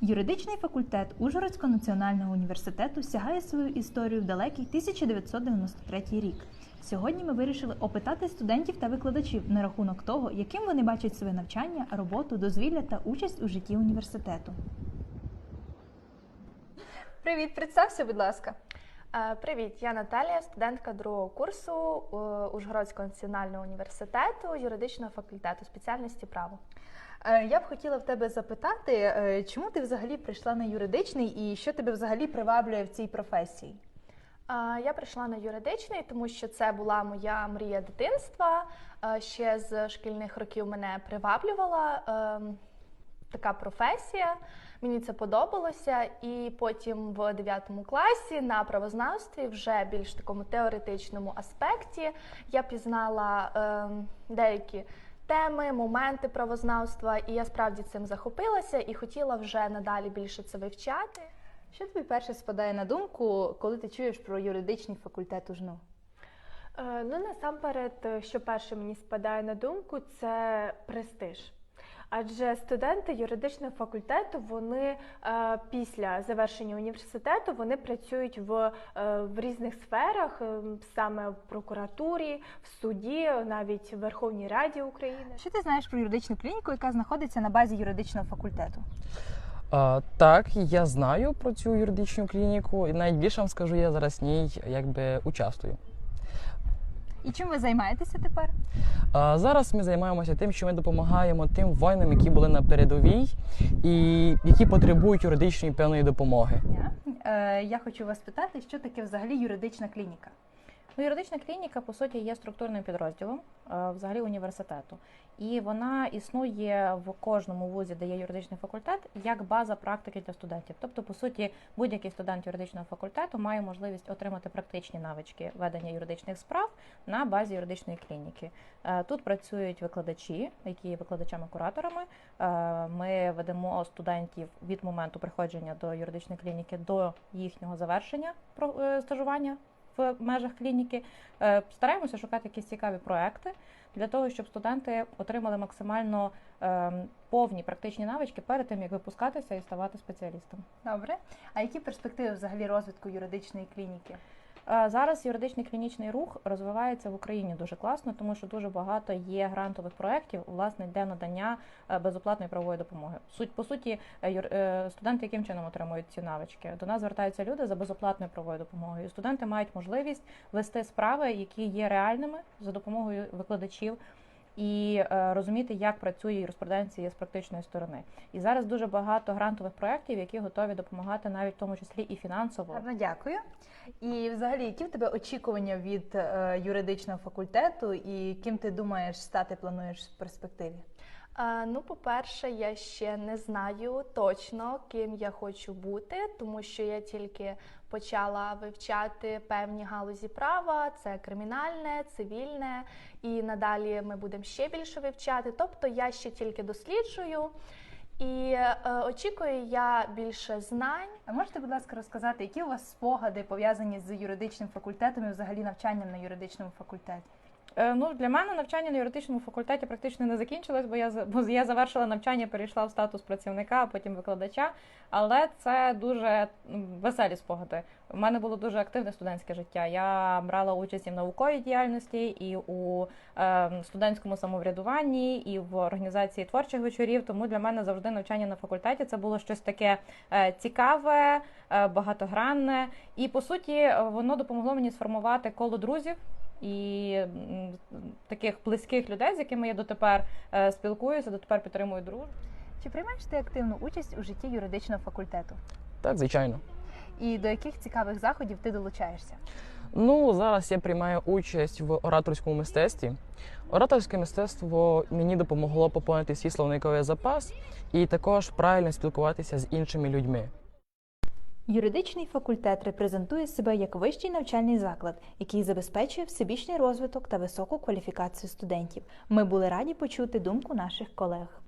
Юридичний факультет Ужгородського національного університету сягає свою історію в далекий 1993 рік. Сьогодні ми вирішили опитати студентів та викладачів на рахунок того, яким вони бачать своє навчання, роботу, дозвілля та участь у житті університету. Привіт, представся, будь ласка. Е, Привіт, я Наталія, студентка другого курсу е, Ужгородського національного університету юридичного факультету спеціальності право. Е, Я б хотіла в тебе запитати, чому ти взагалі прийшла на юридичний і що тебе взагалі приваблює в цій професії? Я прийшла на юридичний, тому що це була моя мрія дитинства. Ще з шкільних років мене приваблювала е, така професія. Мені це подобалося, і потім в 9 класі на правознавстві, вже більш такому теоретичному аспекті, я пізнала е, деякі теми, моменти правознавства, і я справді цим захопилася і хотіла вже надалі більше це вивчати. Що тобі перше спадає на думку, коли ти чуєш про юридичний факультет УЖНУ? Е, Ну, насамперед, е, що перше мені спадає на думку, це престиж. Адже студенти юридичного факультету вони е, після завершення університету вони працюють в, е, в різних сферах, е, саме в прокуратурі, в суді, навіть в Верховній Раді України. Що ти знаєш про юридичну клініку, яка знаходиться на базі юридичного факультету? А, так, я знаю про цю юридичну клініку, і навіть більше вам скажу, я зараз в ній якби участвую. І чим ви займаєтеся тепер? А, зараз ми займаємося тим, що ми допомагаємо тим воїнам, які були на передовій і які потребують юридичної певної допомоги. Е, Я хочу вас питати, що таке взагалі юридична клініка? Ну, юридична клініка, по суті, є структурним підрозділом е, взагалі університету. І вона існує в кожному вузі, де є юридичний факультет, як база практики для студентів. Тобто, по суті, будь-який студент юридичного факультету має можливість отримати практичні навички ведення юридичних справ на базі юридичної клініки. Е, Тут працюють викладачі, які є викладачами-кураторами. Е, Ми ведемо студентів від моменту приходження до юридичної клініки до їхнього завершення стажування в межах клініки. Е, Стараємося шукати якісь цікаві проекти для того, щоб студенти отримали максимально е, повні практичні навички перед тим, як випускатися і ставати спеціалістом. Добре. А які перспективи взагалі розвитку юридичної клініки? Е, Зараз юридичний клінічний рух розвивається в Україні дуже класно, тому що дуже багато є грантових проєктів, власне, для надання е, безоплатної правової допомоги. Суть по суті, е, студенти яким чином отримують ці навички? До нас звертаються люди за безоплатною правовою допомогою. Студенти мають можливість вести справи, які є реальними за допомогою викладачів. І е, розуміти, як працює юриспруденція з практичної сторони. І зараз дуже багато грантових проєктів, які готові допомагати навіть в тому числі і фінансово. Гарно дякую. І взагалі, які в тебе очікування від е, юридичного факультету і ким ти думаєш стати плануєш в перспективі? Ну, по-перше, я ще не знаю точно, ким я хочу бути, тому що я тільки почала вивчати певні галузі права: це кримінальне, цивільне, і надалі ми будемо ще більше вивчати. Тобто я ще тільки досліджую. І е, очікую я більше знань. А можете, будь ласка, розказати, які у вас спогади пов'язані з юридичним факультетом і взагалі навчанням на юридичному факультеті? Е, Ну, для мене навчання на юридичному факультеті практично не закінчилось, бо я бо я завершила навчання, перейшла в статус працівника, а потім викладача. Але це дуже веселі спогади. У мене було дуже активне студентське життя. Я брала участь і в науковій діяльності, і у е, студентському самоврядуванні, і в організації творчих вечорів. Тому для мене завжди навчання на факультеті це було щось таке е, цікаве, е, багатогранне. І по суті, воно допомогло мені сформувати коло друзів і таких близьких людей, з якими я дотепер е, спілкуюся, дотепер підтримую дружбу. Чи приймаєш ти активну участь у житті юридичного факультету? Так, звичайно. І до яких цікавих заходів ти долучаєшся? Ну, зараз я приймаю участь в ораторському мистецтві. Ораторське мистецтво мені допомогло поповнити свій словниковий запас і також правильно спілкуватися з іншими людьми. Юридичний факультет репрезентує себе як вищий навчальний заклад, який забезпечує всебічний розвиток та високу кваліфікацію студентів. Ми були раді почути думку наших колег.